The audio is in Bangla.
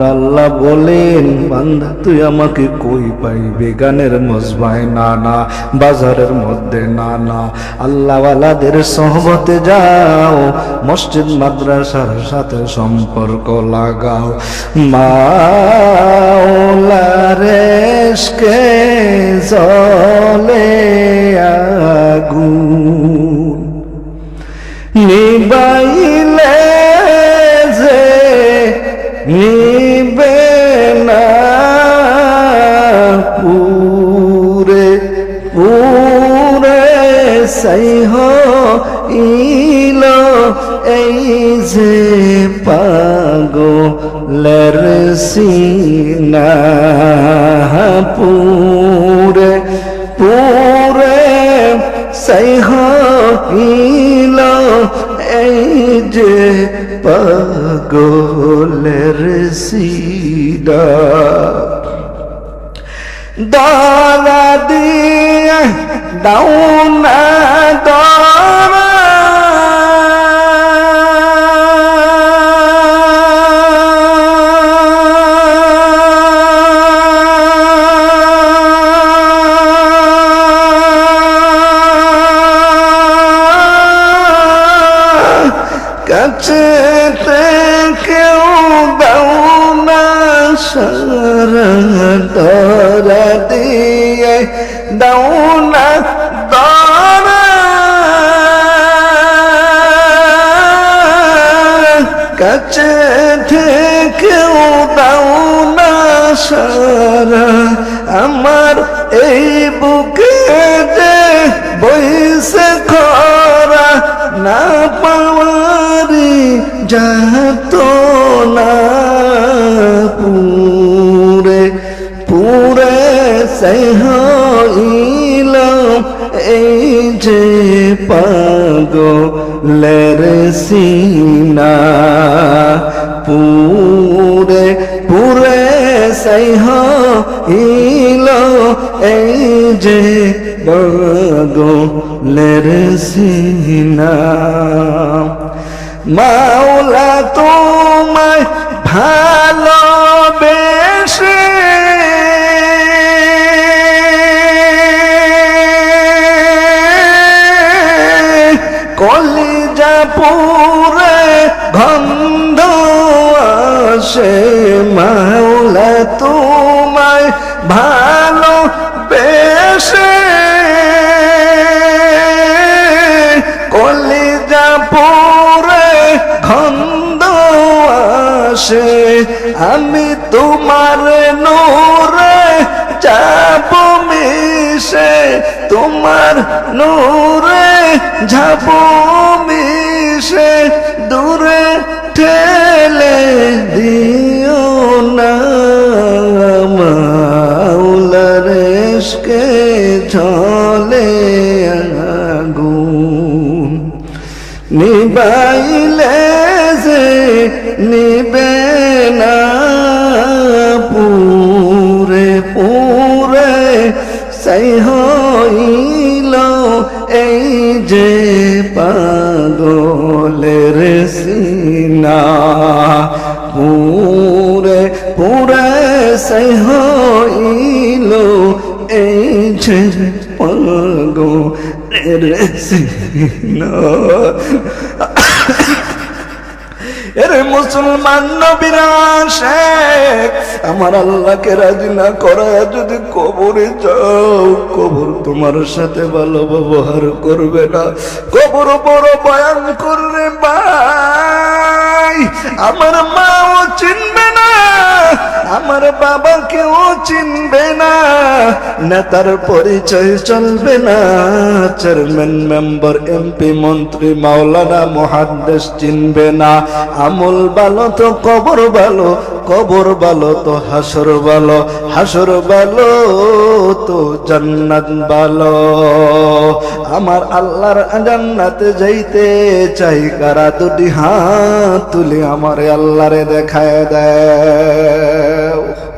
আল্লাহ বলেন, বান্দা, তুই আমাকে কই পাইবে? গানের মজবায় না না, বাজারের মধ্যে না না। আল্লাহওয়ালাদের সহবতে যাও, মসজিদ, মাদ্রাসার সাথে সম্পর্ক লাগাও। মাওলারেশকে জলে আগুন। নিবাইলে সৈহ ইল এই যে পাগো লের সিনা। পুরে পুরে সৈহ ইল এই যে পাগলের সিডা দরা দিয়ে দাও না দরা কাছে কেউ দাও না দিয়ে না দরা কাছে থেকেও দাও না সারা। আমার এই বুকে যে বইসে খরা, না পাওয়ারি যাত না পুরে পুরে সহইল এই যে পাগলের সিনা, পুরে পুরে সহ ইল, এই যে পাগলের সিনা। মাওলা, তোমায় ভালোবেসে আসে মাওলা তোমায় ভালো বেশে কলিজা পুরে গন্ধ আসে, আমি তোমার নূরে যাব মিশে, তোমার নূরে যাব মিশে মাউলারেশকে ঝলে আগুন নিবাইলে যে নিবে না পুরে পুরে সেই হইল এই যে পাগলের সিনা। পুরে পুরে সেই হইল পাগলের সিনা এর মুসলমান শেখ, আমার আল্লাহকে রাজি না করা যদি কবরে যাও, কবর তোমার সাথে ভালো ব্যবহার করবে না। কবর বড় বয়ান করবে ভাই। আমার মাও চিনবে না আমার বাবা কেউ চিনবে না নেতার পরিচয় চলবে না। চেয়ারম্যান, মেম্বার, এমপি, মন্ত্রী, মাওলানা মহাদেশ চিনবে না। আমল ভালো তো কবর ভালো কবর ভালো তো হাসর ভালো হাসর ভালো তো জান্নাত ভালো আমার আল্লাহর জান্নাতে যাইতে চাই, কারা দুটি হাত তুলে আমার আল্লাহরে দেখায় দেয়